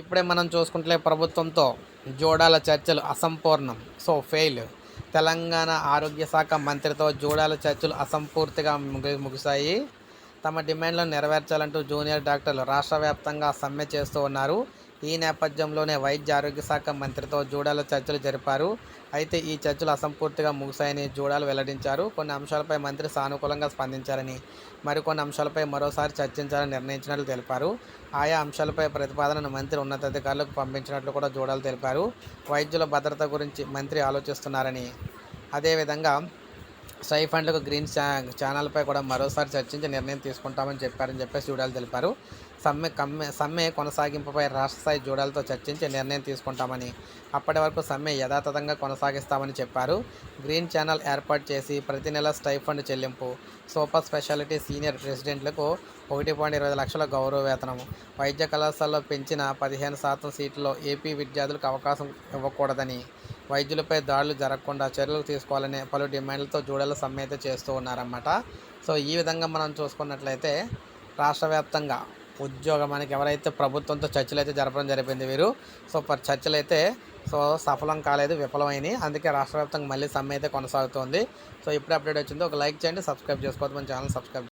ఇప్పుడే మనం చూసుకుంటే ప్రభుత్వంతో జోడాల చర్చలు అసంపూర్ణం. సో ఫెయిల్ తెలంగాణ ఆరోగ్య శాఖ మంత్రితో జోడాల చర్చలు అసంపూర్తిగా ముగిసాయి ముగిశాయి. తమ డిమాండ్లను నెరవేర్చాలంటూ జూనియర్ డాక్టర్లు రాష్ట్ర వ్యాప్తంగా సమ్మె చేస్తూ ఉన్నారు. ఈ నేపథ్యంలోనే వైద్య ఆరోగ్య శాఖ మంత్రితో జూడాల చర్చలు జరిపారు. అయితే ఈ చర్చలు అసంపూర్తిగా ముగిశాయని జూడాలు వెల్లడించారు. కొన్ని అంశాలపై మంత్రి సానుకూలంగా స్పందించారని మరికొన్ని అంశాలపై మరోసారి చర్చించాలని నిర్ణయించినట్లు తెలిపారు. ఆయా అంశాలపై ప్రతిపాదనను మంత్రి ఉన్నతాధికారులకు పంపించినట్లు కూడా జూడాలు తెలిపారు. వైద్యుల భద్రత గురించి మంత్రి ఆలోచిస్తున్నారని అదేవిధంగా స్టైఫండ్లకు గ్రీన్ ఛా ఛానల్పై కూడా మరోసారి చర్చించి నిర్ణయం తీసుకుంటామని చెప్పారని చెప్పేసి జూడాలు తెలిపారు. సమ్మె కమ్మె సమ్మె కొనసాగింపుపై రాష్ట్ర స్థాయి జూడాలతో చర్చించి నిర్ణయం తీసుకుంటామని అప్పటి వరకు సమ్మె యథాతథంగా కొనసాగిస్తామని చెప్పారు. గ్రీన్ ఛానల్ ఏర్పాటు చేసి ప్రతి నెల స్టైఫండ్ చెల్లింపు సూపర్ స్పెషాలిటీ సీనియర్ ప్రెసిడెంట్లకు ఒకటి పాయింట్ ఇరవై లక్షల గౌరవ వేతనము వైద్య కళాశాలలో పెంచిన పదిహేను శాతం సీట్లలో ఏపీ విద్యార్థులకు అవకాశం ఇవ్వకూడదని వైద్యులపై దాడులు జరగకుండా చర్యలు తీసుకోవాలనే పలు డిమాండ్లతో జూడల సమ్మె అయితే చేస్తూ ఉన్నారన్నమాట. సో ఈ విధంగా మనం చూసుకున్నట్లయితే రాష్ట్ర వ్యాప్తంగా ఉద్యోగం మనకి ఎవరైతే ప్రభుత్వంతో చర్చలు అయితే జరపడం జరిపింది వీరు సో పర్ చర్చలు అయితే సో సఫలం కాలేదు విఫలమైనవి అందుకే రాష్ట్ర వ్యాప్తంగా మళ్ళీ సమ్మె అయితే కొనసాగుతోంది. సో ఇప్పుడు అప్డేట్ వచ్చింది. ఒక లైక్ చేయండి సబ్స్క్రైబ్ చేసుకోవద్దు. మన ఛానల్ సబ్స్క్రైబ్